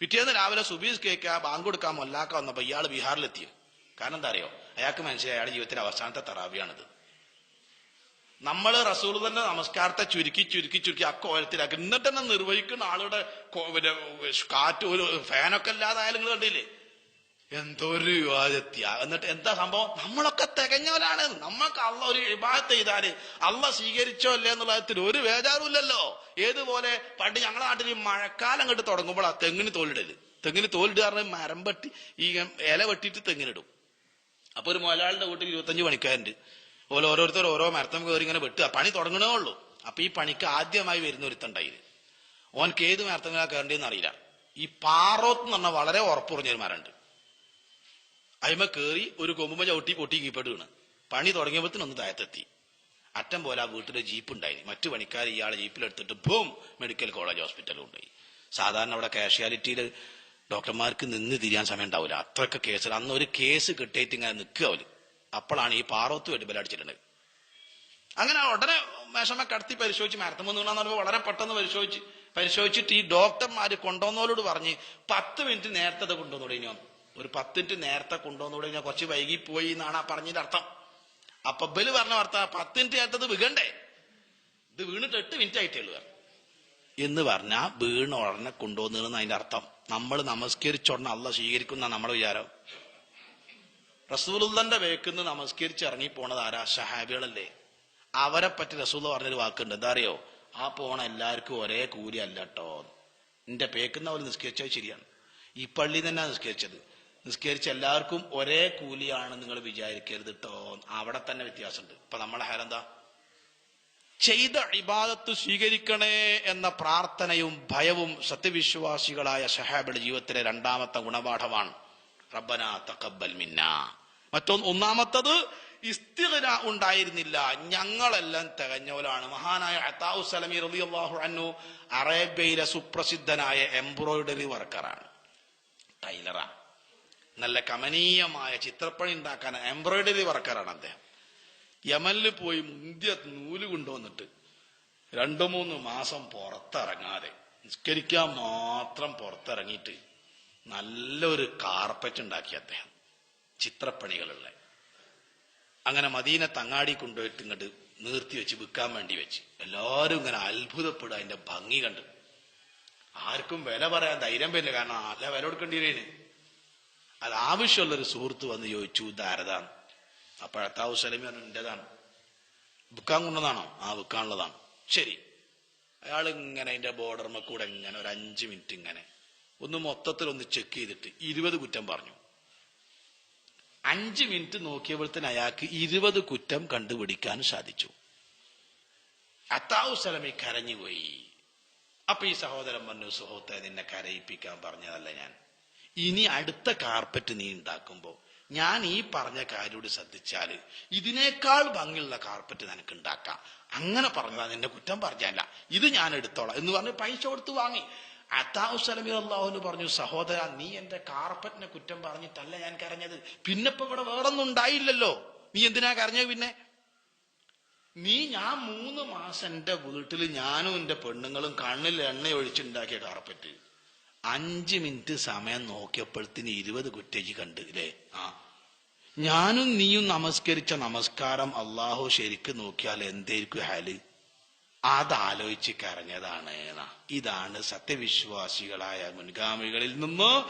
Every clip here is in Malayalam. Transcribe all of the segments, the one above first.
പിറ്റേന്ന് രാവിലെ സുബീസ് കേക്ക് ബാങ്ക് കൊടുക്കാൻ മൊല്ലാക്ക വന്നപ്പോ ഇയാൾ ബീഹാറിലെത്തി കാരണം എന്താ അറിയോ? അയാൾക്ക് മനസ്സിലായി അയാളുടെ ജീവിതത്തിലെ അവസാനത്തെ തറാവിയാണിത്. നമ്മൾ റസൂലുദന്റെ നമസ്കാരത്തെ ചുരുക്കി ചുരുക്കി ചുരുക്കി ആ കോലത്തിലാക്കി. എന്നിട്ട് തന്നെ നിർവഹിക്കുന്ന ആളുടെ കാറ്റ് ഒരു ഫാനൊക്കെ ഇല്ലാതായാലും നിങ്ങൾ കണ്ടില്ലേ? എന്തോ ഒരു യുവാജത്യ. എന്നിട്ട് എന്താ സംഭവം? നമ്മളൊക്കെ തികഞ്ഞവരാണ്. നമ്മൾക്ക് അള്ള ഒരു വിഭാഗത്ത് ചെയ്താൽ അള്ള സ്വീകരിച്ചോ അല്ലേ എന്നുള്ള കാര്യത്തിൽ ഒരു വേജാറുമില്ലല്ലോ ഏതുപോലെ പണ്ട് ഞങ്ങളുടെ നാട്ടിൽ മഴക്കാലം കണ്ട് തുടങ്ങുമ്പോൾ ആ തെങ്ങിന് തോലിടൽ. തെങ്ങിന് തോലിടുക പറഞ്ഞാൽ മരം വെട്ടി ഈ ഇല വെട്ടിയിട്ട് തെങ്ങിനിടും. അപ്പൊ ഒരു മുതലാളിയുടെ വീട്ടിൽ ഇരുപത്തഞ്ച് പണിക്കാരുണ്ട്. അതുപോലെ ഓരോരുത്തർ ഓരോ മരത്തം കയറി ഇങ്ങനെ വെട്ടുക. പണി തുടങ്ങണേ ഉള്ളൂ. അപ്പൊ ഈ പണിക്ക് ആദ്യമായി വരുന്ന ഒരുത്തുണ്ടായിന് ഓനക്ക് ഏത് മരത്തങ്ങളാ കയറേണ്ടതെന്ന് അറിയില്ല. ഈ പാറോത്ത് എന്ന് പറഞ്ഞാൽ വളരെ ഉറപ്പുറഞ്ഞൊരു മരമുണ്ട്. അയിമ കേറി ഒരു കൊമ്പുമ ചവിട്ടി പൊട്ടി കീപ്പട്ട് വീണ് പണി ഒന്ന് താഴത്തെത്തി. അറ്റം പോലെ ആ വീട്ടിലെ ജീപ്പ് ഉണ്ടായി മറ്റു പണിക്കാർ ഇയാളെ ജീപ്പിലെടുത്തിട്ട് ബൂം മെഡിക്കൽ കോളേജ് ഹോസ്പിറ്റലിൽ ഉണ്ടായി സാധാരണ അവിടെ കാഷ്വാലിറ്റിയിൽ ഡോക്ടർമാർക്ക് നിന്ന് തിരിയാൻ സമയം ഉണ്ടാവില്ല അത്രയ്ക്ക് കേസ്. അന്ന് ഒരു കേസ് കിട്ടിയിട്ട് ഇങ്ങനെ നിൽക്കുക അപ്പോഴാണ് ഈ പാറോത്ത് വേണ്ടി ബലടിച്ചിട്ടുണ്ട് അങ്ങനെ ഉടനെ മേശമ കടത്തി പരിശോധിച്ച് മരത്തം വന്നു പറയുമ്പോൾ വളരെ പെട്ടെന്ന് പരിശോധിച്ച്. പരിശോധിച്ചിട്ട് ഈ ഡോക്ടർമാര് കൊണ്ടുവന്നവരോട് പറഞ്ഞ് പത്ത് മിനിറ്റ് നേരത്തെ കൊണ്ടുവന്നു തുടങ്ങി വന്നു ഒരു പത്ത് മിനിറ്റ് നേരത്തെ കൊണ്ടുവന്നുകൂടെ ഞാൻ കുറച്ച് വൈകിപ്പോയി പോയി എന്നാണ് ആ പറഞ്ഞതിന്റെ അർത്ഥം. അപ്പൊ ബൽ പറഞ്ഞ വാർത്ത പത്ത് മിനിറ്റ് നേരത്തത് വീകണ്ടേ? ഇത് വീണിട്ട് എട്ട് മിനിറ്റ് ആയിട്ടേ ഉള്ളൂ എന്ന് പറഞ്ഞാ വീണ് ഉടനെ കൊണ്ടുവന്നിരുന്ന അതിന്റെ അർത്ഥം. നമ്മൾ നമസ്കരിച്ചോടനെ അല്ല സ്വീകരിക്കുന്ന നമ്മുടെ വിചാരം. റസൂലുള്ളന്റെ വേക്കുന്ന് നമസ്കരിച്ച് ഇറങ്ങി പോണത് ആരാ? ഷഹാബികളല്ലേ. അവരെ പറ്റി റസൂൽ പറഞ്ഞൊരു വാക്കുണ്ട്. എന്താ അറിയോ? ആ പോണ എല്ലാവർക്കും ഒരേ കൂലി അല്ല കേട്ടോ എന്റെ പേക്കുന്ന പോലെ നിസ്കരിച്ചത് ശരിയാണ്. ഈ പള്ളി തന്നെ നിസ്കരിച്ചത്. നിസ്കരിച്ച എല്ലാവർക്കും ഒരേ കൂലിയാണ് നിങ്ങൾ വിചാരിക്കരുത് കേട്ടോ അവിടെ തന്നെ വ്യത്യാസമുണ്ട്. ഇപ്പൊ നമ്മളെ ഹാലെന്താ ചെയ്ത ഇബാദത്ത് സ്വീകരിക്കണേ എന്ന പ്രാർത്ഥനയും ഭയവും സത്യവിശ്വാസികളായ സഹാബിയുടെ ജീവിതത്തിലെ രണ്ടാമത്തെ ഗുണപാഠമാണ്. റബ്ബന തഖബ്ബൽ മിന്ന. മറ്റൊന്ന് ഒന്നാമത്തത് ഇസ്തിഹന ഉണ്ടായിരുന്നില്ല. ഞങ്ങളെല്ലാം തികഞ്ഞവരാണ്. മഹാനായ അത്താവു അറേബ്യയിലെ സുപ്രസിദ്ധനായ എംബ്രോയിഡറി വർക്കറാണ്. ടൈലറാണ്. നല്ല കമനീയമായ ചിത്രപ്പണി ഉണ്ടാക്കാൻ എംബ്രോയിഡറി വർക്കറാണ് അദ്ദേഹം. യമനിൽ പോയി മുന്തിയ നൂൽ കൊണ്ടുവന്നിട്ട് രണ്ടു മൂന്ന് മാസം പുറത്തിറങ്ങാതെ നിസ്കരിക്കാൻ മാത്രം പുറത്തിറങ്ങിയിട്ട് നല്ലൊരു കാർപ്പറ്റ് ഉണ്ടാക്കി അദ്ദേഹം. ചിത്രപ്പണികളുള്ള അങ്ങനെ മദീന തങ്ങാടി കൊണ്ടുപോയിട്ട് ഇങ്ങോട്ട് നിർത്തി വെച്ച് വിൽക്കാൻ വേണ്ടി വെച്ച്. എല്ലാവരും ഇങ്ങനെ അത്ഭുതപ്പെടുക അതിന്റെ ഭംഗി കണ്ട്. ആർക്കും വില പറയാൻ ധൈര്യം വരില്ല. കാരണം നല്ല വില കൊടുക്കേണ്ടി വരേന് അത് ആവശ്യമുള്ളൊരു സുഹൃത്ത് വന്ന് ചോദിച്ചു ഇതാരതാണ് അപ്പോഴത്താവ് സലമി പറഞ്ഞു എന്റേതാണ്. വിൽക്കാൻ കൊണ്ടതാണോ ആ വിൽക്കാനുള്ളതാണ്. ശരി. അയാൾ ഇങ്ങനെ അതിന്റെ ബോർഡർമ കൂടെ ഇങ്ങനെ ഒരു അഞ്ച് മിനിറ്റ് ഇങ്ങനെ ഒന്ന് മൊത്തത്തിൽ ഒന്ന് ചെക്ക് ചെയ്തിട്ട് ഇരുപത് കുറ്റം പറഞ്ഞു. അഞ്ച് മിനിറ്റ് നോക്കിയപ്പോഴത്തേന് അയാൾക്ക് ഇരുപത് കുറ്റം കണ്ടുപിടിക്കാൻ സാധിച്ചു. അത്താവു സലമി കരഞ്ഞുപോയി. അപ്പൊ ഈ സഹോദരൻ പറഞ്ഞു സുഹൃത്തെ നിന്നെ കരയിപ്പിക്കാൻ പറഞ്ഞതല്ല ഞാൻ. ഇനി അടുത്ത കാർപ്പറ്റ് നീ ഉണ്ടാക്കുമ്പോ ഞാൻ ഈ പറഞ്ഞ കാര്യോട് ശ്രദ്ധിച്ചാൽ ഇതിനേക്കാൾ ഭംഗിയുള്ള കാർപ്പറ്റ് നിനക്ക് ഉണ്ടാക്കാം. അങ്ങനെ പറഞ്ഞതാ നിന്റെ കുറ്റം പറഞ്ഞല്ല. ഇത് ഞാൻ എടുത്തോളാം. എന്ന് പറഞ്ഞ് പൈസ കൊടുത്ത് വാങ്ങി. അത്താഹുസലമി അള്ളാഹുന്ന് പറഞ്ഞു സഹോദര നീ എന്റെ കാർപ്പറ്റിനെ കുറ്റം പറഞ്ഞിട്ടല്ല ഞാൻ കരഞ്ഞത്. പിന്നെ ഇപ്പൊ ഇവിടെ വേറൊന്നും ഉണ്ടായില്ലല്ലോ. നീ എന്തിനാ കരഞ്ഞത് പിന്നെ? നീ ഞാൻ മൂന്ന് മാസം എന്റെ വീട്ടിൽ ഞാനും എന്റെ പെണ്ണുങ്ങളും കണ്ണിൽ എണ്ണ ഒഴിച്ചുണ്ടാക്കിയ കാർപ്പറ്റ്. അഞ്ച് മിനിറ്റ് സമയം നോക്കിയപ്പോഴത്തിന് ഇരുപത് കുറ്റേജ് കണ്ട് ഇല്ലേ? ആ. ഞാനും നീയും നമസ്കരിച്ച നമസ്കാരം അള്ളാഹു ശരിക്ക് നോക്കിയാൽ എന്തായിരിക്കും ഹാൽ? അതാലോചിച്ച് കരഞ്ഞതാണ്. ഇതാണ് സത്യവിശ്വാസികളായ മുൻഗാമികളിൽ നിന്ന്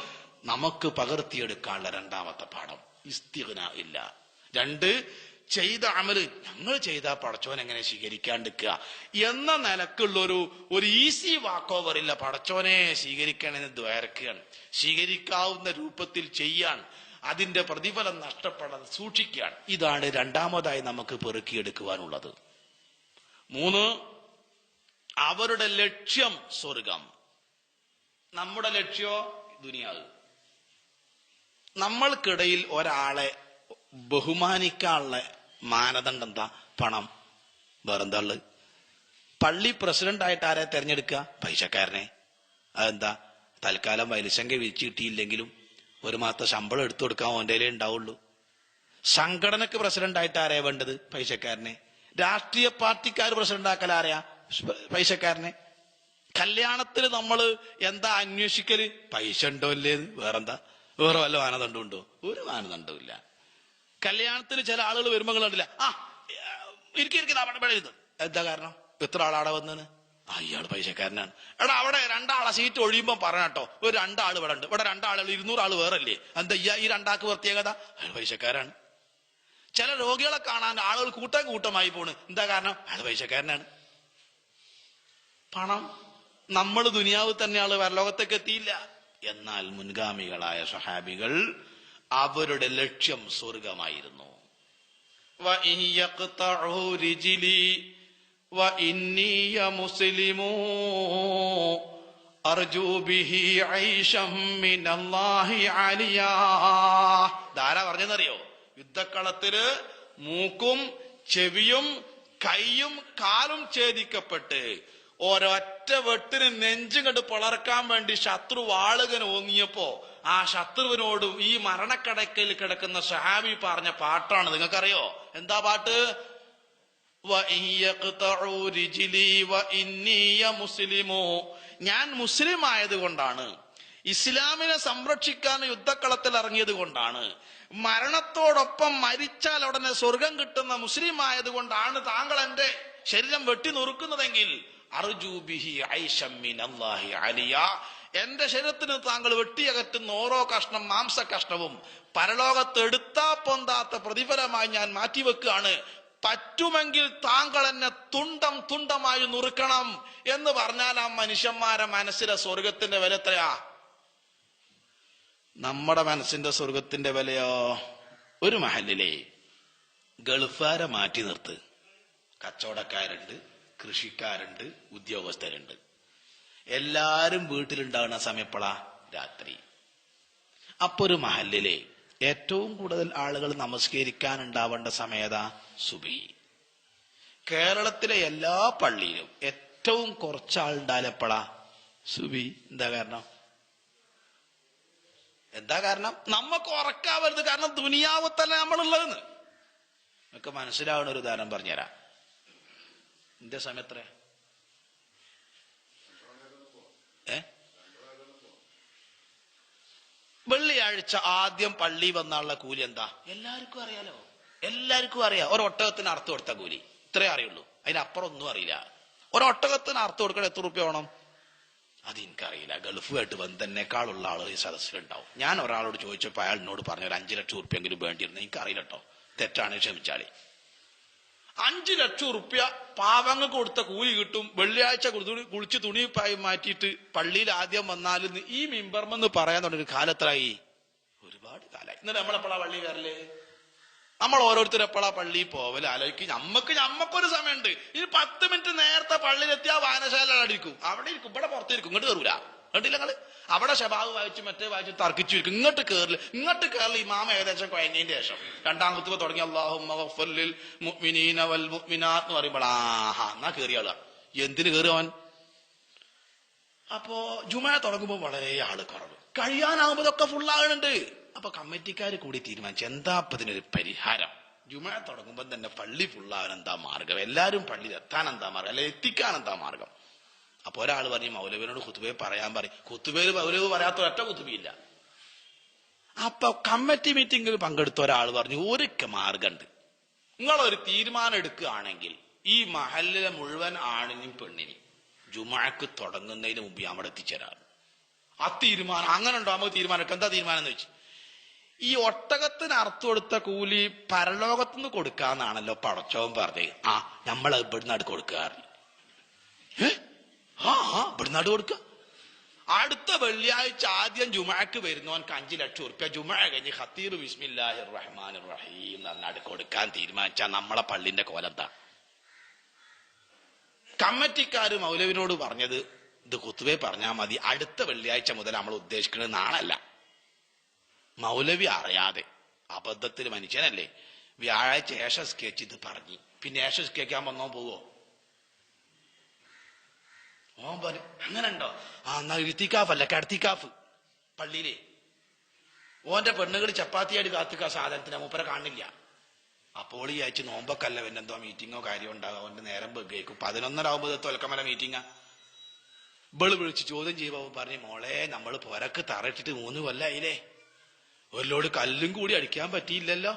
നമുക്ക് പകർത്തിയെടുക്കാനുള്ള രണ്ടാമത്തെ പാഠം. ഇസ്തിഗ്ന ഇല്ല. രണ്ട് ചെയ്ത അമൽ ഞങ്ങൾ ചെയ്ത പടച്ചോൻ എങ്ങനെ സ്വീകരിക്കാണ്ടിരിക്കുക? എന്ന നിലക്കുള്ള ഒരു ഒരു ഈസി വാക്ക് ഓവർ ഇല്ല പടച്ചോനെ സ്വീകരിക്കണമെന്ന് ദ്വയർക്കുകയാണ് സ്വീകരിക്കാവുന്ന രൂപത്തിൽ ചെയ്യാൻ അതിന്റെ പ്രതിഫലം നഷ്ടപ്പെടാതെ സൂക്ഷിക്കുകയാണ്. ഇതാണ് രണ്ടാമതായി നമുക്ക് പെറുക്കിയെടുക്കുവാനുള്ളത്. മൂന്ന് അവരുടെ ലക്ഷ്യം സ്വർഗം. നമ്മുടെ ലക്ഷ്യോ? ദുനിയാവ്. നമ്മൾക്കിടയിൽ ഒരാളെ ബഹുമാനിക്കാനുള്ള മാനദണ്ഡം എന്താ? പണം. വേറെന്താ ഉള്ളത്? പള്ളി പ്രസിഡന്റ് ആയിട്ട് ആരെ തെരഞ്ഞെടുക്കുക? പൈസക്കാരനെ. അതെന്താ? തൽക്കാലം വൈലശങ്ക വിരിച്ചു കിട്ടിയില്ലെങ്കിലും ഒരു മാസത്തെ ശമ്പളം എടുത്തു കൊടുക്കാൻ ഓന്റെ ഉണ്ടാവുള്ളൂ. സംഘടനക്ക് പ്രസിഡന്റ് ആയിട്ട് ആരെയാ വേണ്ടത്? പൈസക്കാരനെ. രാഷ്ട്രീയ പാർട്ടിക്കാർ പ്രസിഡന്റ് ആക്കൽ ആരെയാ? പൈസക്കാരനെ. കല്യാണത്തിന് നമ്മൾ എന്താ അന്വേഷിക്കൽ? പൈസ ഉണ്ടോ ഇല്ലേ വേറെന്താ? വേറെ വല്ല മാനദണ്ഡം ഉണ്ടോ? ഒരു മാനദണ്ഡവും ഇല്ല. കല്യാണത്തിന് ചില ആളുകൾ വരുമ്പോൾ കണ്ടില്ല? ആ ഇരിക്കുന്ന അവിടെ ഇത് എന്താ കാരണം? എത്ര ആളാടെ വന്നത് ആ ഇയാൾ പൈസക്കാരനാണ്. എടാ അവിടെ രണ്ടാളെ സീറ്റ് ഒഴിയുമ്പോൾ പറഞ്ഞട്ടോ ഒരു രണ്ടാൾ ഇവിടെ ഉണ്ട്. ഇവിടെ രണ്ടാളുകൾ ഇരുന്നൂറ് ആൾ വേറല്ലേ എന്താ ഈ ഈ രണ്ടാൾക്ക് പ്രത്യേകത അയാൾ പൈസക്കാരാണ്. ചില രോഗികളെ കാണാൻ ആളുകൾ കൂട്ടം കൂട്ടമായി പോണ്. എന്താ കാരണം? അയാൾ പൈസക്കാരനാണ്. പണം നമ്മൾ ദുനിയാവ് ആൾ വരലോകത്തേക്ക് എത്തിയില്ല. എന്നാൽ മുൻഗാമികളായ സഹാബികൾ അവരുടെ ലക്ഷ്യം സ്വർഗമായിരുന്നു ധാരാ പറഞ്ഞെന്നറിയോ യുദ്ധക്കളത്തിൽ മൂക്കും ചെവിയും കൈയും കാലും ഛേദിക്കപ്പെട്ട് ഒരൊറ്റ വെട്ടിന് നെഞ്ചും കണ്ട് പിളർക്കാൻ വേണ്ടി ശത്രു വാളുകൻ ഓങ്ങിയപ്പോ ആ ശത്രുവിനോടും ഈ മരണക്കടക്കൽ കിടക്കുന്ന സഹാബി പറഞ്ഞ പാട്ടാണ്. നിങ്ങൾക്കറിയോ? എന്താ പാട്ട്? ഞാൻ മുസ്ലിം ആയത് കൊണ്ടാണ് ഇസ്ലാമിനെ സംരക്ഷിക്കാൻ യുദ്ധക്കളത്തിൽ ഇറങ്ങിയത് കൊണ്ടാണ് മരണത്തോടൊപ്പം മരിച്ചാൽ ഉടനെ സ്വർഗം കിട്ടുന്ന മുസ്ലിം ആയതുകൊണ്ടാണ് താങ്കൾ എന്റെ ശരീരം വെട്ടി നുറുക്കുന്നതെങ്കിൽ. അർജൂബിഹി ഐഷമ്മിൻ അള്ളാഹി അലിയ. എന്റെ ശരീരത്തിന് താങ്കൾ വെട്ടിയകറ്റുന്ന ഓരോ കഷ്ണം മാംസ കഷ്ണവും പരലോകത്ത് എടുത്താ പൊന്താത്ത പ്രതിഫലമായി ഞാൻ മാറ്റിവെക്കുകയാണ്. പറ്റുമെങ്കിൽ താങ്കൾ എന്നെ തുണ്ടം തുണ്ടമായി നുറുക്കണം എന്ന് പറഞ്ഞാൽ ആ മനുഷ്യന്മാരെ മനസ്സിലെ സ്വർഗത്തിന്റെ വില എത്രയാ? നമ്മുടെ മനസ്സിന്റെ സ്വർഗത്തിന്റെ വിലയോ? ഒരു മഹലിലെ ഗൾഫാരെ മാറ്റി നിർത്ത്. കച്ചവടക്കാരുണ്ട് കൃഷിക്കാരുണ്ട് ഉദ്യോഗസ്ഥരുണ്ട്. എല്ലാരും വീട്ടിലുണ്ടാകുന്ന സമയപ്പളാ രാത്രി. അപ്പൊ ഒരു മഹല്ലിലെ ഏറ്റവും കൂടുതൽ ആളുകൾ നമസ്കരിക്കാൻ ഉണ്ടാവേണ്ട സമയത സുബി കേരളത്തിലെ എല്ലാ പള്ളിയിലും ഏറ്റവും കുറച്ചാളുണ്ടാലപ്പോഴാ സുബി എന്താ കാരണം? എന്താ കാരണം? നമുക്ക് ഉറക്കാവരുത്. കാരണം ദുനിയാവ് തന്നെ നമ്മളുള്ളതെന്ന്. നമുക്ക് മനസ്സിലാവുന്ന ഒരു ഉദാഹരണം പറഞ്ഞുതരാം. എന്റെ സമയത്ര വെള്ളിയാഴ്ച ആദ്യം പള്ളി വന്നുള്ള കൂലി എന്താ? എല്ലാവർക്കും അറിയാലോ. എല്ലാവർക്കും അറിയാം. ഒരു ഒട്ടകത്തിന് അർത്ഥം കൊടുത്ത കൂലി. ഇത്രേ അറിയുള്ളൂ. അതിനപ്പുറം ഒന്നും അറിയില്ല. ഒരൊട്ടകത്തിന് അർത്ഥം കൊടുക്കണം എത്ര റുപ്യ വേണം? അത് എനിക്കറിയില്ല ഗൾഫുമായിട്ട് ബന്ധനേക്കാളുള്ള ആളുകൾ ഈ സദസ്സിലുണ്ടാവും. ഞാൻ ഒരാളോട് ചോദിച്ചപ്പോൾ അയാൾ എന്നോട് പറഞ്ഞു ഒരു അഞ്ചു ലക്ഷം റുപ്യെങ്കിലും വേണ്ടിയിരുന്നു. എനിക്കറിയില്ല കേട്ടോ തെറ്റാണ് ക്ഷമിച്ചാളി. അഞ്ചു ലക്ഷം ഉറുപ്യ പാവങ്ങൾ കൊടുത്ത കൂലി കിട്ടും. വെള്ളിയാഴ്ച കുളിച്ച് തുണി പായി മാറ്റിയിട്ട് പള്ളിയിൽ ആദ്യം വന്നാലും ഈ മിമ്പർമെന്ന് പറയാൻ തുടങ്ങി. കാലത്തായി ഒരുപാട് കാലമായി. ഇന്നലെ നമ്മളെപ്പോഴാ പള്ളി കയറില്ലേ നമ്മൾ ഓരോരുത്തർ എപ്പോഴാ പള്ളിയിൽ പോവൽ? ആലോചിക്കും. നമ്മക്ക് നമ്മക്കൊരു സമയമുണ്ട്. ഇനി പത്ത് മിനിറ്റ് നേരത്തെ പള്ളിയിലെത്തിയാ വായനശാല അടിക്കും അവിടെ ഇരിക്കും. ഇവിടെ പുറത്തിരിക്കും ഇങ്ങോട്ട് കയറൂല. കണ്ടില്ല നിങ്ങൾ? അവിടെ ശബാവ് വായിച്ചു മറ്റേ വായിച്ചു തർക്കിച്ചിരിക്കും ഇങ്ങോട്ട് കേറില്ല ഇങ്ങോട്ട് കയറില്ല ഇമാമ ഏകദേശം കുഴങ്ങിയതിന്റെ ശേഷം. രണ്ടാം കുത്തുവ തുടങ്ങി അള്ളാഹുലിൽ മുഅ്മിനീന വൽ മുഅ്മിനാത്ത് എന്ന് പറയുമ്പോൾ ആഹാ എന്നാ കയറിയ ആളാ. എന്തിന് കയറി അവൻ? അപ്പോ ജുമ തുടങ്ങുമ്പോൾ വളരെ ആൾ കുറവ്. കഴിയാനാകുമ്പോ ഇതൊക്കെ ഫുള്ളാകുന്നുണ്ട് അപ്പൊ കമ്മിറ്റിക്കാർ കൂടി തീരുമാനിച്ചു എന്താ അപ്പൊ ഇതിനൊരു പരിഹാരം? ജുമ തുടങ്ങുമ്പോൾ തന്നെ പള്ളി ഫുള്ളാകാൻ എന്താ മാർഗം? എല്ലാരും പള്ളിയിൽ എത്താൻ എന്താ മാർഗം? അല്ലെ എത്തിക്കാൻ എന്താ മാർഗം? അപ്പൊ ഒരാൾ പറഞ്ഞു മൗലവിനോട് കുത്തുബയെ പറയാൻ പറയും. കുത്തുബയിൽ മൗലവ് പറയാത്ത ഒറ്റ കുത്തുബിയില്ല അപ്പൊ കമ്മിറ്റി മീറ്റിംഗിൽ പങ്കെടുത്ത ഒരാൾ പറഞ്ഞു ഒരു മാർഗമുണ്ട് ഒരു തീരുമാനം എടുക്കുകയാണെങ്കിൽ ഈ മഹലിലെ മുഴുവൻ ആണിനും പെണ്ണിനും ജുമാക്ക് തുടങ്ങുന്നതിന് മുമ്പ് അവിടെ എത്തിച്ചേരാറ്. ആ തീരുമാനം അങ്ങനെ ഉണ്ടോ? നമുക്ക് തീരുമാനം. എന്താ തീരുമാനം എന്ന് വെച്ചു? ഈ ഒട്ടകത്തിന് അർത്ഥം കൊടുത്ത കൂലി പരലോകത്തുനിന്ന് കൊടുക്കാന്നാണല്ലോ പടച്ചോൻ പറഞ്ഞത്. ആ നമ്മൾ ഇവിടുന്ന് അടുത്ത് കൊടുക്കാറ്. ഏ? ആ ആ ഇവിടുന്ന് അടുത്ത് കൊടുക്ക. അടുത്ത വെള്ളിയാഴ്ച ആദ്യം ജുമാക്ക് വരുന്നവൻക്ക് അഞ്ചു ലക്ഷം ഉറുപ്പ്യ. ജുമാ കഴിഞ്ഞ് ഹത്തീർ ബിസ്മില്ലാഹി റഹ്മാൻ റഹീം എന്ന് പറഞ്ഞാൽ കൊടുക്കാൻ തീരുമാനിച്ച നമ്മളെ പള്ളിന്റെ കോലത്താ കമ്മിറ്റിക്കാര് മൗലവിനോട് പറഞ്ഞത് ഇത് കുത്തുവേ പറഞ്ഞാൽ മതി. അടുത്ത വെള്ളിയാഴ്ച മുതൽ നമ്മൾ ഉദ്ദേശിക്കുന്നത് നാളല്ല. മൗലവി അറിയാതെ അബദ്ധത്തിൽ മനുഷ്യനല്ലേ? വ്യാഴാഴ്ച ഏഷ സ്കെച്ച് ഇത് പറഞ്ഞു. പിന്നെ ഏഷ കേൾക്കാൻ വന്നോ പോവോ? ഓൻ അങ്ങനെ ഉണ്ടോ ആ എന്നാ ഇരുത്തിക്കാഫ് അല്ല കടത്തിക്കാഫ് പള്ളിയിലെ. ഓന്റെ പെണ്ണുകൾ ചപ്പാത്തിയായിട്ട് കാത്തുക്ക സാധനത്തിന് മൂപ്പരെ കാണില്ല അപ്പോൾ ഈ ആഴ്ച നോമ്പൊക്കല്ല പിന്നെന്തോ മീറ്റിങ്ങോ കാര്യം ഉണ്ടാകും അവന്റെ നേരം വെക്കേക്കും പതിനൊന്നരാകുമ്പോൾ തൊലക്കമല മീറ്റിങ്ങാ ഇവൾ വിളിച്ച് ചോദ്യം ചെയ്യുമ്പോ പറഞ്ഞു മോളെ നമ്മൾ പുരക്ക് തറയിട്ടിട്ട് മൂന്ന് കൊല്ലായില്ലേ ഒരു ലോഡ് കല്ലും കൂടി അടിക്കാൻ പറ്റിയില്ലല്ലോ?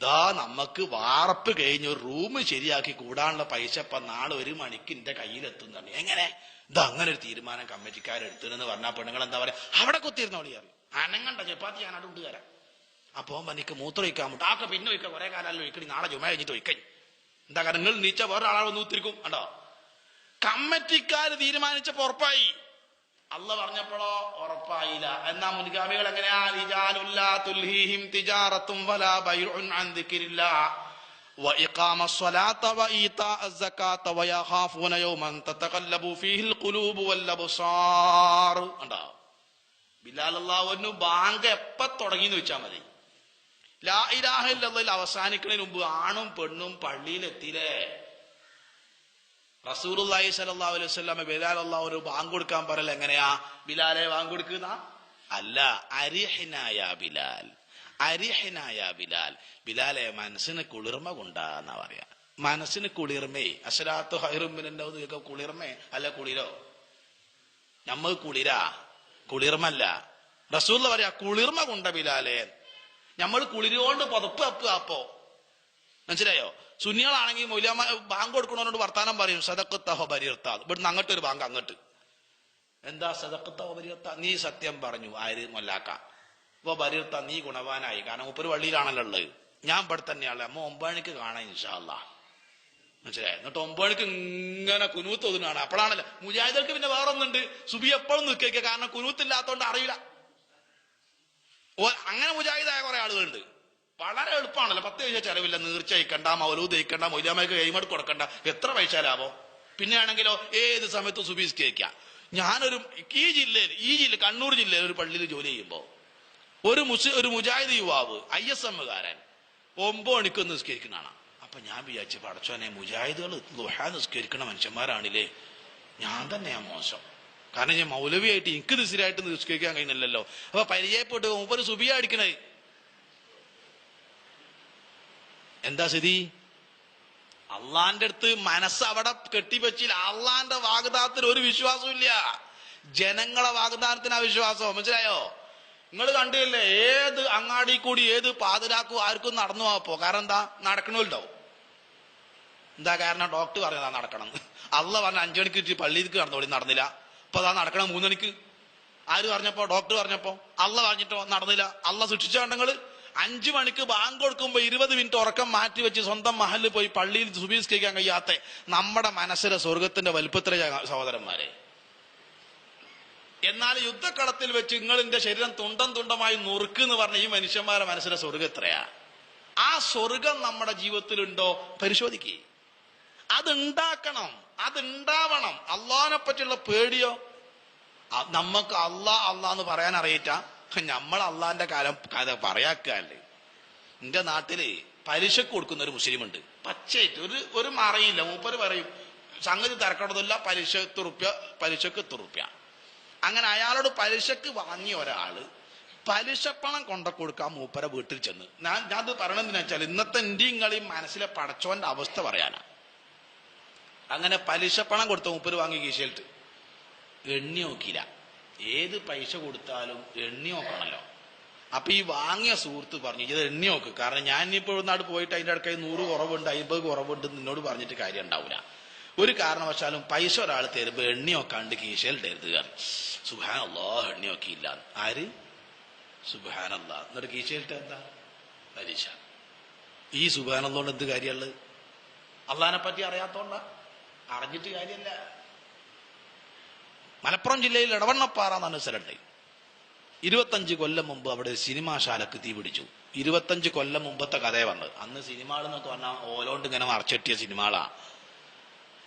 ദാ നമുക്ക് വാറപ്പ് കഴിഞ്ഞ് ഒരു റൂം ശരിയാക്കി കൂടാനുള്ള പൈസ ഇപ്പൊ നാളെ ഒരു മണിക്ക് എന്റെ കയ്യിലെത്തുന്നുണ്ട് എങ്ങനെ? ഇത് അങ്ങനെ ഒരു തീരുമാനം കമ്മിറ്റിക്കാരെടുത്തെന്ന് പറഞ്ഞാൽ പെണ്ണുങ്ങൾ എന്താ പറയാ? അവിടെ കുത്തിയിരുന്നോളി അറിയും? അനങ്ങണ്ട ചപ്പാത്തി ഞാൻ അവിടെ കൊണ്ടുവരാം. അപ്പൊ എനിക്ക് മൂത്രം ഒഴിക്കാൻ മുട്ട ആക്കെ പിന്നെ ഒഴിക്ക കുറെ കാലം ഒഴിക്കണി. നാളെ ചുമ കഴിഞ്ഞിട്ട് ഒഴിക്കണി എന്താ കാരണം? നിങ്ങൾ നീച്ച വേറെ വന്ന് ഉത്തിരിക്കും കണ്ടോ? കമ്മിറ്റിക്കാര് തീരുമാനിച്ചപ്പോ ഉറപ്പായി. അല്ല പറഞ്ഞപ്പോഴോ ഉറപ്പായില്ല. എന്നാ മുൻഗാമികൾ എങ്ങനെയാ وإقام الصلاة وإيتاء الزكاة ويخافون يوما تتقلب فيه القلوب والأبصار കണ്ടോ ബിലാൽ അള്ളാഹുവിന് ബാങ്ക് എപ്പ തുടങ്ങി എന്ന് വെച്ചാൽ മതി ലാ ഇലാഹ ഇല്ലല്ലാഹ് അവസാനിക്കുന്നതിന് മുമ്പ് ആണും പെണ്ണും പള്ളിയിലെത്തിയില്ലേ റസൂലുള്ളാഹി സ്വല്ലല്ലാഹു അലൈഹി വസല്ലം ബിലാൽ അള്ളാഹു ബാങ്ക് കൊടുക്കാൻ പറയൽ എങ്ങനെയാ ബിലാലെ ബാങ്ക് കൊടുക്കുന്ന അല്ല അരിഹിനായ ബിലാൽ അരിഹിനായ ബിലാൽ. ബിലാലെ മനസ്സിന് കുളിർമ കൊണ്ടാന്നാ പറയാ. മനസ്സിന് കുളിർമേ. അസലാത്തു ഹൈറുമിനുണ്ടാവുന്ന കുളിർമേ. അല്ല കുളിരോ? നമ്മൾ കുളിരാ. കുളിർമല്ല. റസൂൽ പറയാ കുളിർമ കൊണ്ട ബിലാലേ. നമ്മൾ കുളിരുകൊണ്ട് പുതപ്പ് വെക്കുക അപ്പോ. മനസ്സിലായോ? സുന്നികളാണെങ്കിൽ മൊയ്ലാമ ബാങ്ക് കൊടുക്കണോട് വർത്താനം പറയും സദക്കത്തഹോ പരിർത്താ ഇവിടുന്ന് അങ്ങോട്ട് ഒരു ബാങ്ക് അങ്ങോട്ട്. എന്താ സദക്കത്തഹോ ബരിർത്ത നീ സത്യം പറഞ്ഞു ആര് മൊല്ലാക്ക? ബരിർത്ത നീ ഗുണവാനായി കാരണം ഉപ്പൊരു വള്ളിയിലാണല്ലോ ഉള്ളത്. ഞാൻ ഇവിടെ തന്നെയാണ് അമ്മ ഒമ്പണിക്ക് കാണാം ഇൻഷാല്ല മനസ്സിലായി? എന്നിട്ട് ഒമ്പണിക്ക് ഇങ്ങനെ കുനൂത്ത് ഒതുങ്ങാണ് അപ്പോഴാണല്ലോ. മുജാഹിദർക്ക് പിന്നെ വേറെ ഒന്നുണ്ട് സുബി എപ്പോഴും നിൽക്കുക കാരണം കുനൂത്തില്ലാത്തോണ്ട് അറിയില്ല. അങ്ങനെ മുജാഹിദായ കുറെ ആളുകളുണ്ട്. വളരെ എളുപ്പമാണല്ലോ. പത്ത് പൈസ ചെലവില്ല. നീർച്ച അയക്കണ്ട മൗലൂദ് അയക്കണ്ട മൊയ്ലാമയ്ക്ക് കൈമട് കൊടുക്കണ്ട. എത്ര പൈസ ലാഭം? പിന്നെ ആണെങ്കിലോ ഏത് സമയത്തും സുബീസ് കേൾക്കാം ഞാനൊരു ഈ ജില്ലയിൽ ഈ ജില്ല കണ്ണൂർ ജില്ലയിൽ ഒരു പള്ളിയിൽ ജോലി ചെയ്യുമ്പോൾ ഒരു മുസ് ഒരു മുജാഹിദ് യുവാവ് ഐ എസ് എമ്മുകാരൻ ഒമ്പത് മണിക്ക് നിസ്കരിക്കുന്നതാണ്. അപ്പൊ ഞാൻ വിചാരിച്ചു പടച്ചോനെ മുജാഹിദുകൾ ദുഹ നിസ്കരിക്കുന്ന മനുഷ്യന്മാരാണില്ലേ? ഞാൻ തന്നെയാ മോശം. കാരണം ഞാൻ മൗലവിയായിട്ട് എനിക്ക് നിസ്സരായിട്ട് നിസ്കരിക്കാൻ കഴിയുന്നില്ലല്ലോ അപ്പൊ പരിചയപ്പെട്ട് മൂപ്പര് സുബിയ അടിക്കണേ. എന്താ സ്ഥിതി? അള്ളാന്റെ അടുത്ത് മനസ്സ് അവിടെ കെട്ടിവെച്ചില്ല. അള്ളാന്റെ വാഗ്ദാനത്തിന് ഒരു വിശ്വാസവും ഇല്ല ജനങ്ങളെ വാഗ്ദാനത്തിന് ആ വിശ്വാസം. മനസ്സിലായോ? നിങ്ങൾ കണ്ടില്ലേ? ഏത് അങ്ങാടി കൂടി ഏത് പാതിരാക്കും ആർക്കും നടന്നു പോപ്പോ കാരണം എന്താ? നടക്കണമല്ലോ. എന്താ കാരണം? ഡോക്ടർ പറഞ്ഞതാ നടക്കണം. അള്ള പറഞ്ഞ അഞ്ചു മണിക്ക് ഇട്ട് പള്ളിയിലേക്ക് നടന്നോളി നടന്നില്ല. ഇപ്പൊ അതാ നടക്കണം മൂന്ന് മണിക്ക്. ആര് പറഞ്ഞപ്പോ? ഡോക്ടർ പറഞ്ഞപ്പോ. അള്ള പറഞ്ഞിട്ടോ? നടന്നില്ല. അള്ള ശിക്ഷിച്ചാണ്ടങ്ങൾ അഞ്ചു മണിക്ക് ബാങ്ക് കൊടുക്കുമ്പോ ഇരുപത് മിനിറ്റ് ഉറക്കം മാറ്റി വെച്ച് സ്വന്തം മഹലിൽ പോയി പള്ളിയിൽ സുബീസ്കരിക്കാൻ കഴിയാത്ത നമ്മുടെ മനസ്സിലെ സ്വർഗത്തിന്റെ വലുപ്പത്തിലെ സഹോദരന്മാരെ. എന്നാൽ യുദ്ധക്കളത്തിൽ വെച്ച് നിങ്ങളിന്റെ ശരീരം തുണ്ടം തുണ്ടമായി നുറുക്ക് എന്ന് പറഞ്ഞ ഈ മനുഷ്യന്മാരെ മനസ്സിലെ സ്വർഗം എത്രയാ? ആ സ്വർഗം നമ്മുടെ ജീവിതത്തിലുണ്ടോ? പരിശോധിക്കുക അതുണ്ടാക്കണം. അതുണ്ടാവണം. അള്ളാഹിനെ പറ്റിയുള്ള പേടിയോ? നമുക്ക് അള്ളാ അള്ളാ എന്ന് പറയാൻ അറിയിട്ട നമ്മൾ അള്ളാന്റെ കാലം കഥ പറയാക്കല്ലേ എന്റെ നാട്ടിൽ പലിശക്ക് കൊടുക്കുന്ന ഒരു മുസ്ലിം ഉണ്ട് പച്ചയായിട്ട് ഒരു ഒരു മറയില്ല. മൂപ്പര് പറയും സംഗതി തിരക്കണതല്ല പലിശ തുറുപ്യ പലിശക്ക് തുറുപ്യ അങ്ങനെ അയാളോട് പലിശക്ക് വാങ്ങിയ ഒരാൾ പലിശപ്പണം കൊണ്ട കൊടുക്കാൻ മൂപ്പര വീട്ടിൽ ചെന്ന്. ഞാൻ ഞാൻ അത് പറയണെന്തിനാ വെച്ചാൽ ഇന്നത്തെ എന്റെ ഇങ്ങളെയും മനസ്സിലെ പടച്ചോന്റെ അവസ്ഥ പറയാനാ. അങ്ങനെ പലിശപ്പണം കൊടുത്ത മൂപ്പര് വാങ്ങി കീശയിട്ട് എണ്ണി നോക്കിയില്ല ഏത് പൈസ കൊടുത്താലും എണ്ണി നോക്കണല്ലോ അപ്പൊ ഈ വാങ്ങിയ സുഹൃത്ത് പറഞ്ഞു ഇത് എണ്ണി നോക്ക് കാരണം ഞാൻ ഇനിയിപ്പോ നാട് പോയിട്ട് അതിന്റെ അടുക്കായി നൂറ് കുറവുണ്ട് അമ്പത് കുറവുണ്ട് നിന്നോട് പറഞ്ഞിട്ട് കാര്യം ഉണ്ടാവില്ല ഒരു കാരണവശാലും പൈസ ഒരാൾ തരുമ്പോ എണ്ണി നോക്കാണ്ട് കീശയിൽ തരുതുക അള്ളാ എണ്ണി നോക്കിയില്ല. ആര്? അള്ളാ എന്നിട്ട് കീശയിട്ട് എന്താ? പരീക്ഷ. ഈ സുബാൻ അള്ളോണ്ട് എന്ത് കാര്യമുള്ളത് അള്ളഹാനെ പറ്റി അറിയാത്തോണ്ട? അറിഞ്ഞിട്ട് കാര്യമല്ല മലപ്പുറം ജില്ലയിൽ ഇടവണ്ണപ്പാറ എന്ന സ്ഥലമുണ്ട്. ഇരുപത്തഞ്ച് കൊല്ലം മുമ്പ് അവിടെ സിനിമാശാലക്ക് തീ പിടിച്ചു. ഇരുപത്തഞ്ച് കൊല്ലം മുമ്പത്തെ കഥയെ വന്നത് അന്ന് സിനിമകൾ എന്നൊക്കെ പറഞ്ഞാൽ ഓലോണ്ട് ഇങ്ങനെ മറച്ചെട്ടിയ സിനിമകളാ.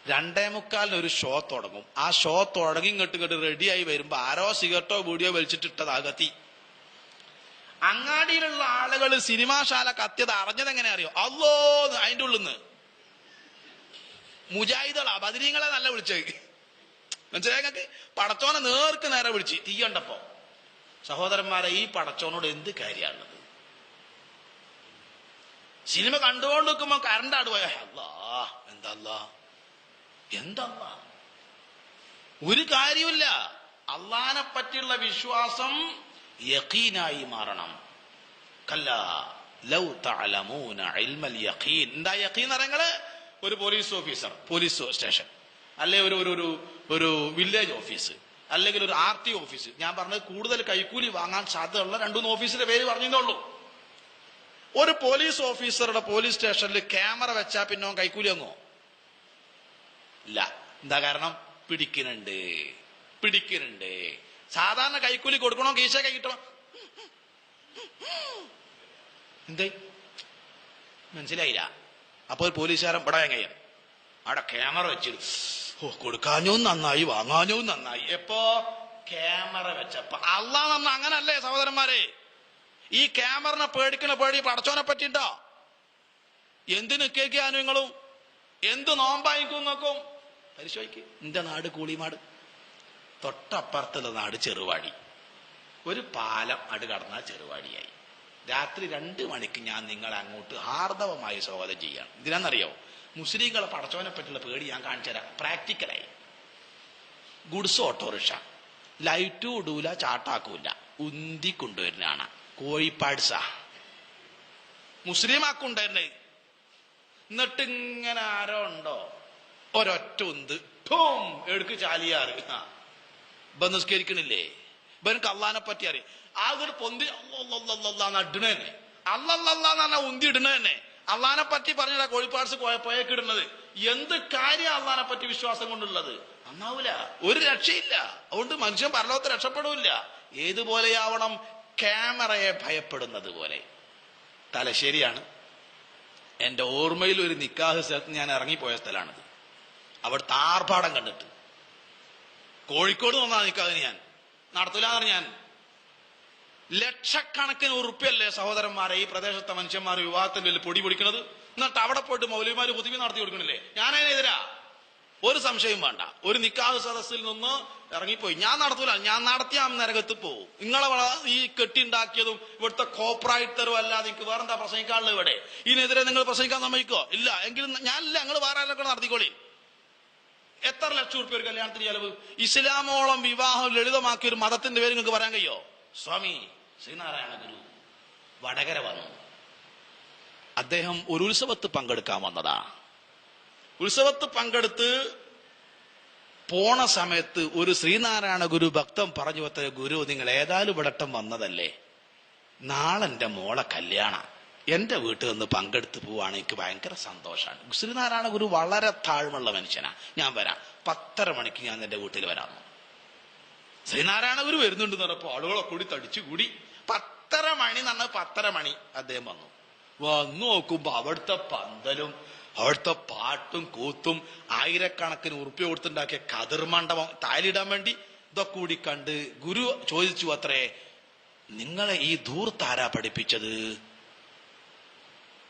രണ്ടേ മുക്കാലിന് ഒരു ഷോ തുടങ്ങും. ആ ഷോ തുടങ്ങി ഇങ്ങോട്ട് ഇങ്ങോട്ട് റെഡിയായി വരുമ്പോ ആരോ സിഗരറ്റോ വീഡിയോ വലിച്ചിട്ടിട്ടത് അകത്തി അങ്ങാടിയിലുള്ള ആളുകൾ സിനിമാശാല കത്തിയത് അറിഞ്ഞത് എങ്ങനെ അറിയോ? അല്ലോ അതിന്റെ ഉള്ളിൽ നിന്ന് മുജാഹിദുകളാ ബദിരീങ്ങളെ നല്ല വിളിച്ചത്. മനസ്സിലായി ഞങ്ങൾക്ക് പടച്ചോനെ നേർക്ക് നേരെ വിളിച്ച്. തീയണ്ടപ്പോ സഹോദരന്മാരെ ഈ പടച്ചോനോട് എന്ത് കാര്യമാണുള്ളത് സിനിമ കണ്ടുകൊണ്ട് നിൽക്കുമ്പോ കറണ്ട് ആട് പോയ അല്ലാ എന്താ അല്ലാ? എന്താ അല്ലാ? ഒരു കാര്യമില്ല അള്ളാനെ പറ്റിയുള്ള വിശ്വാസം യഖീനായി മാറണം. കല്ല ലൗ തഅലമൂന ഇൽമൽ യഖീൻ. എന്താ യഖീൻ നിറങ്ങൾ ഒരു പോലീസ് ഓഫീസർ പോലീസ് സ്റ്റേഷൻ. അല്ലെ ഒരു ഒരു ഒരു വില്ലേജ് ഓഫീസ്. അല്ലെങ്കിൽ ഒരു ആർ ടി ഓഫീസ്. ഞാൻ പറഞ്ഞത് കൂടുതൽ കൈക്കൂലി വാങ്ങാൻ സാധ്യതയുള്ള രണ്ടുമൂന്ന് ഓഫീസിന്റെ പേര് പറഞ്ഞതേ ഒരു പോലീസ് ഓഫീസറുടെ പോലീസ് സ്റ്റേഷനിൽ ക്യാമറ വെച്ചാൽ പിന്നെ കൈക്കൂലി വാങ്ങോ ഇല്ല. എന്താ കാരണം? പിടിക്കുന്നുണ്ട്. പിടിക്കുന്നുണ്ട്. സാധാരണ കൈക്കൂലി കൊടുക്കണോ? കീശ കൈ കിട്ടണം? എന്തേ? മനസ്സിലായില്ല. അപ്പോൾ പോലീസുകാരൻ ഇവിടെ എങ്ങനെയാണ് അവിടെ ക്യാമറ വെച്ചിരുന്നു ഓ കൊടുക്കാഞ്ഞോ? നന്നായി. വാങ്ങാഞ്ഞോ? നന്നായി. എപ്പോ? ക്യാമറ വെച്ചപ്പോ. അള്ളാ നന്ന അങ്ങനല്ലേ സഹോദരന്മാരെ. ഈ ക്യാമറിനെ പേടിക്കണ പേടി പടച്ചോനെ പറ്റിണ്ടോ എന്തിനു കേൾക്കാനും നിങ്ങളും എന്ത് നോമ്പായിക്കും നോക്കും പരിശോധിക്ക് എന്റെ നാട് കൂളിമാട്. തൊട്ടപ്പുറത്തുള്ള നാട് ചെറുവാടി. ഒരു പാലം അട് കടന്ന ചെറുവാടിയായി. രാത്രി രണ്ട് മണിക്ക് ഞാൻ നിങ്ങളെ അങ്ങോട്ട് ഹാർദവമായി സ്വാഗതം ചെയ്യാണ്. ഇതിനാന്നറിയോ? മുസ്ലിങ്ങളെ പടച്ചവനെ പറ്റിയുള്ള പേടി ഞാൻ കാണിച്ചു തരാം. പ്രാക്ടിക്കലായി. Goods autorickshaw. ലൈറ്റും ഇടൂല ചാട്ടാക്കൂല. ഉന്തി കൊണ്ടുവരുന്നതാണ്. കോഴിപ്പാട്സാ മുസ്ലിം ആക്കുണ്ടായിരുന്നേ എന്നിട്ട് ഇങ്ങനെ ആരോ ഉണ്ടോ? ഒരൊറ്റ ഉന്ത് ഭൂം എടുക്ക് ചാലിയാറ്. ഇപ്പൊ നിസ്കരിക്കണില്ലേ? ഇവനക്ക് അള്ളഹാനെ പറ്റി അറിയാം. ആകെ പൊന്തി അള്ളാന്ന് ഇടണ തന്നെ. അല്ലല്ലാന്ന് ഉന്തി ഇടണ തന്നെ. അള്ളഹാനെ പറ്റി പറഞ്ഞാ കോഴിപ്പാട്സ് പോയേക്ക് ഇടുന്നത്. എന്ത് കാര്യം അള്ളഹാനെ പറ്റി വിശ്വാസം കൊണ്ടുള്ളത്? നന്നാവൂല. ഒരു രക്ഷയില്ല. അതുകൊണ്ട് മനുഷ്യൻ പരലോകത്ത് രക്ഷപ്പെടില്ല ഏതുപോലെയാവണം ക്യാമറയെ ഭയപ്പെടുന്നത് പോലെ. തലശ്ശേരിയാണ്. എന്റെ ഓർമ്മയിൽ ഒരു നിക്കാഹ് സ്ഥലത്ത് ഞാൻ ഇറങ്ങിപ്പോയ സ്ഥലമാണിത്. അവിടുത്തെ ആർഭാടം കണ്ടിട്ട്. കോഴിക്കോട് വന്നാ നിൽക്കാതെ ഞാൻ. നടത്തൂലെന്ന് ഞാൻ. ലക്ഷക്കണക്കിന് ഉറുപ്പ്യല്ലേ സഹോദരന്മാരെ ഈ പ്രദേശത്തെ മനുഷ്യന്മാർ വിവാഹത്തിന്റെ പൊടി പൊടിക്കുന്നത് എന്നിട്ട് അവിടെ പോയിട്ട് മൗലിമാര് പുതുമി നടത്തി കൊടുക്കണില്ലേ? ഞാനതിനെതിരാ ഒരു സംശയം വേണ്ട. ഒരു നിക്കാഹ് സദസ്സിൽ നിന്ന് ഇറങ്ങിപ്പോയി. ഞാൻ നടത്തൂല. ഞാൻ നടത്തിയ നരകത്ത് പോവും നിങ്ങളെ ഈ കെട്ടിണ്ടാക്കിയതും ഇവിടുത്തെ കോപ്പറേറ്ററും അല്ലാതെ നിങ്ങൾക്ക് വേറെന്താ പ്രസംഗിക്കാനുള്ളത് ഇവിടെ? ഇതിനെതിരെ നിങ്ങൾ പ്രസംഗിക്കാൻ സമ്മതിക്കോ? ഇല്ല. എങ്കിലും ഞാനില്ല. ഞങ്ങൾ വേറെ ആരൊക്കെ നടത്തിക്കോളി. എത്ര ലക്ഷം ഉറുപ്പ്യ ഒരു കല്യാണത്തിന് ചെലവ്? ഇസ്ലാമോളം വിവാഹം ലളിതമാക്കിയ ഒരു മതത്തിന്റെ പേര് നിങ്ങൾക്ക് പറയാൻ കഴിയോ? സ്വാമി ശ്രീനാരായണ ഗുരു വടകര വന്നു. അദ്ദേഹം ഒരു ഉത്സവത്ത് പങ്കെടുക്കാൻ വന്നതാ. ഉത്സവത്ത് പങ്കെടുത്ത് പോണ സമയത്ത് ഒരു ശ്രീനാരായണ ഗുരു ഭക്തം പറഞ്ഞു വത്ത ഗുരു നിങ്ങൾ ഏതായാലും ഇവിടട്ടം വന്നതല്ലേ? നാളെ എന്റെ മോളെ കല്യാണ. എന്റെ വീട്ടിൽ നിന്ന് പങ്കെടുത്ത് പോവാണ് എനിക്ക് ഭയങ്കര സന്തോഷമാണ്. ശ്രീനാരായണ ഗുരു വളരെ താഴ്മുള്ള മനുഷ്യനാണ് ഞാൻ വരാം. പത്തര മണിക്ക് ഞാൻ എന്റെ വീട്ടിൽ വരാം. ശ്രീനാരായണ ഗുരു വരുന്നുണ്ട് പറഞ്ഞപ്പോ ആളുകളെ കൂടി തടിച്ചു കൂടി. പത്തര മണി പറഞ്ഞാൽ പത്തര മണി അദ്ദേഹം വന്നു. വന്നു നോക്കുമ്പോ അവിടുത്തെ പന്തലും അവിടുത്തെ പാട്ടും കൂത്തും ആയിരക്കണക്കിന് ഉറുപ്പ്യ കൊടുത്തുണ്ടാക്കിയ കതിർമണ്ഡപം താലിടാൻ വേണ്ടി ഇതൊക്കെ കൂടി കണ്ട് ഗുരു ചോദിച്ചു അത്രേ നിങ്ങളെ ഈ ധൂർത്ത് പഠിപ്പിച്ചത്?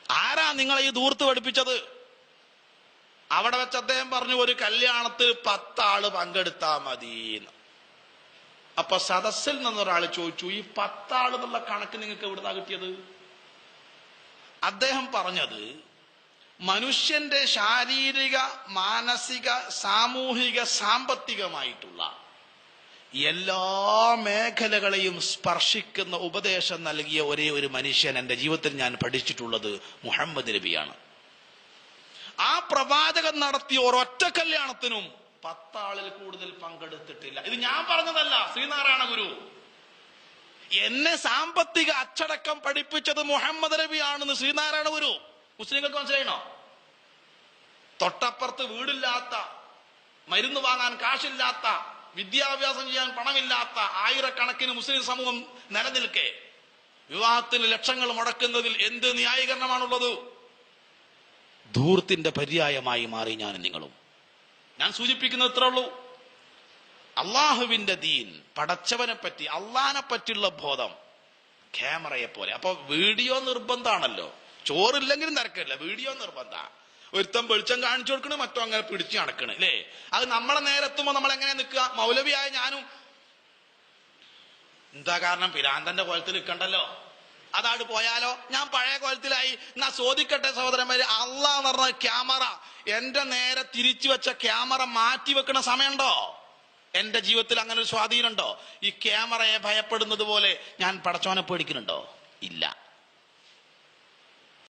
ആരാ നിങ്ങളെ ഈ ദൂർത്ത് പഠിപ്പിച്ചത്? അവിടെ വെച്ച് അദ്ദേഹം പറഞ്ഞു ഒരു കല്യാണത്തിൽ പത്താൾ പങ്കെടുത്താ മതി അപ്പൊ സദസ്സിൽ നിന്നൊരാൾ ചോദിച്ചു ഈ പത്താൾ എന്നുള്ള കണക്ക് നിങ്ങൾക്ക് എവിടുന്നാ കിട്ടിയത്? അദ്ദേഹം പറഞ്ഞത് മനുഷ്യന്റെ ശാരീരിക മാനസിക സാമൂഹിക സാമ്പത്തികമായിട്ടുള്ള എല്ലാ മേഖലകളെയും സ്പർശിക്കുന്ന ഉപദേശം നൽകിയ ഒരേ ഒരു മനുഷ്യൻ എന്റെ ജീവിതത്തിൽ ഞാൻ പഠിച്ചിട്ടുള്ളത് മുഹമ്മദ് നബിയാണ്. ആ പ്രവാചകൻ നടത്തിയ ഒരൊറ്റ കല്യാണത്തിനും പത്താളിൽ കൂടുതൽ പങ്കെടുത്തിട്ടില്ല. ഇത് ഞാൻ പറഞ്ഞതല്ല ശ്രീനാരായണ ഗുരു. എന്നെ സാമ്പത്തിക അച്ചടക്കം പഠിപ്പിച്ചത് മുഹമ്മദ് നബിയാണെന്ന് ശ്രീനാരായണ ഗുരു. മുസ്ലിങ്ങൾക്ക് മനസ്സിലായണോ? തൊട്ടപ്പുറത്ത് വീടില്ലാത്ത മരുന്ന് വാങ്ങാൻ കാശില്ലാത്ത വിദ്യാഭ്യാസം ചെയ്യാൻ പണമില്ലാത്ത ആയിരക്കണക്കിന് മുസ്ലിം സമൂഹം നിലനിൽക്കെ വിവാഹത്തിന് ലക്ഷങ്ങൾ മുടക്കുന്നതിൽ എന്ത് ന്യായീകരണമാണുള്ളത്? ധൂർത്തിന്റെ പര്യായമായി മാറി ഞാൻ നിങ്ങളും. ഞാൻ സൂചിപ്പിക്കുന്നത് ഇത്രേ ഉള്ളൂ. അള്ളാഹുവിന്റെ ദീൻ പടച്ചവനെ പറ്റി അള്ളാഹിനെ പറ്റിയുള്ള ബോധം ക്യാമറയെ പോലെ അപ്പൊ വീഡിയോ നിർബന്ധമാണല്ലോ. ചോറില്ലെങ്കിലും തിരക്കില്ല. വീഡിയോ നിർബന്ധ ഒരുത്തം വെളിച്ചം കാണിച്ചു കൊടുക്കണ് മറ്റോ അങ്ങനെ പിടിച്ചു നടക്കണ് അല്ലേ? അത് നമ്മളെ നേരെത്തുമ്പോ നമ്മൾ എങ്ങനെ നിൽക്കുക? മൗലവിയായ ഞാനും. എന്താ കാരണം? പിരാന്തന്റെ കോലത്തിൽ നിൽക്കണ്ടല്ലോ. അതാട് പോയാലോ? ഞാൻ പഴയ കോലത്തിലായി. എന്നാ ചോദിക്കട്ടെ സഹോദരന്മാര് അള്ളാന്ന് പറഞ്ഞ ക്യാമറ. എന്റെ നേരെ തിരിച്ചു വെച്ച ക്യാമറ മാറ്റി വെക്കണ സമയമുണ്ടോ? എന്റെ ജീവിതത്തിൽ അങ്ങനെ ഒരു സ്വാധീനമുണ്ടോ? ഈ ക്യാമറയെ ഭയപ്പെടുന്നത് പോലെ ഞാൻ പടച്ചോനെ പേടിക്കുന്നുണ്ടോ? ഇല്ല.